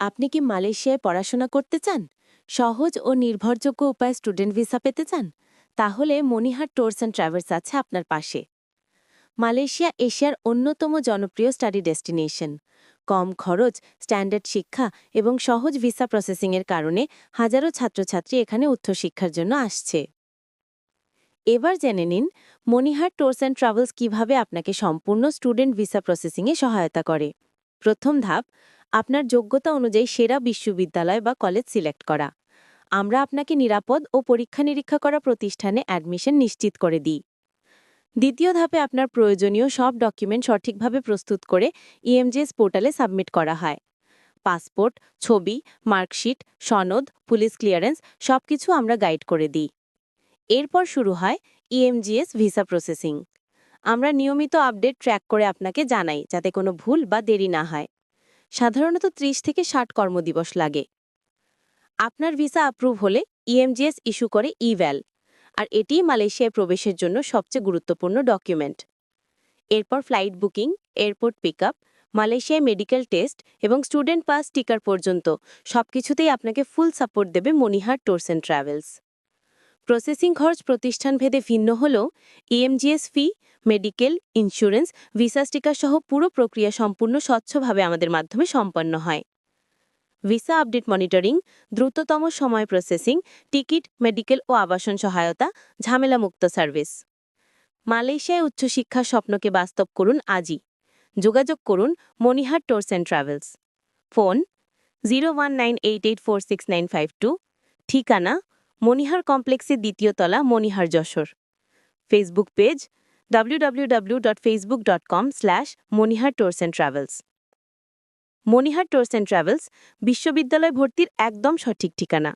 আপনি কি মালয়েশিয়ায় পড়াশোনা করতে চান? সহজ ও নির্ভরযোগ্য উপায়ে স্টুডেন্ট ভিসা পেতে চান? তাহলে মনিহার ট্যুরস অ্যান্ড ট্রাভেলস আছে আপনার পাশে। মালয়েশিয়া এশিয়ার অন্যতম জনপ্রিয় স্টাডি ডেস্টিনেশন। কম খরচ, স্ট্যান্ডার্ড শিক্ষা এবং সহজ ভিসা প্রসেসিংয়ের কারণে হাজারো ছাত্রছাত্রী এখানে উচ্চশিক্ষার জন্য আসছে। এবার জেনে নিন, মনিহার ট্যুরস অ্যান্ড ট্রাভেলস কীভাবে আপনাকে সম্পূর্ণ স্টুডেন্ট ভিসা প্রসেসিংয়ে সহায়তা করে। প্রথম ধাপ, আপনার যোগ্যতা অনুযায়ী সেরা বিশ্ববিদ্যালয় বা কলেজ সিলেক্ট করা। আমরা আপনাকে নিরাপদ ও পরীক্ষা নিরীক্ষা করা প্রতিষ্ঠানে অ্যাডমিশন নিশ্চিত করে দিই। দ্বিতীয় ধাপে আপনার প্রয়োজনীয় সব ডকুমেন্ট সঠিকভাবে প্রস্তুত করে ইএমজিএস পোর্টালে সাবমিট করা হয়। পাসপোর্ট, ছবি, মার্কশিট, সনদ, পুলিশ ক্লিয়ারেন্স সবকিছু আমরা গাইড করে দিই। এরপর শুরু হয় ইএমজিএস ভিসা প্রসেসিং। আমরা নিয়মিত আপডেট ট্র্যাক করে আপনাকে জানাই, যাতে কোনো ভুল বা দেরি না হয়। সাধারণত ৩০ থেকে ষাট কর্মদিবস লাগে। আপনার ভিসা অ্যাপ্রুভ হলে ইএমজিএস ইস্যু করে ইভ্যাল আর এটিই মালয়েশিয়ায় প্রবেশের জন্য সবচেয়ে গুরুত্বপূর্ণ ডকুমেন্ট এরপর flight booking airport pick up মালয়েশিয়ায় মেডিকেল টেস্ট এবং স্টুডেন্ট পাস টিকার পর্যন্ত সবকিছুতেই আপনাকে ফুল সাপোর্ট দেবে Monihar tours and travels processing খরচ প্রতিষ্ঠান ভেদে ভিন্ন হলেও E M G S fee medical insurance visa sticker সহ পুরো প্রক্রিয়া সম্পূর্ণ স্বচ্ছভাবে আমাদের মাধ্যমে সম্পন্ন হয়। ভিসা আপডেট মনিটরিং দ্রুততম সময় প্রসেসিং টিকিট মেডিকেল ও আবাসন সহায়তা, ঝামেলামুক্ত সার্ভিস মালয়েশিয়ায় উচ্চশিক্ষার স্বপ্নকে বাস্তব করুন আজই। যোগাযোগ করুন Monihar tours and travels phone zero ঠিকানা মনিহার কমপ্লেক্সে দ্বিতীয় তলা, Monihar Jessore. Facebook page www.facebook.com Monihar tours and travels Monihar tours and travels বিশ্ববিদ্যালয় ভর্তির একদম সঠিক ঠিকানা।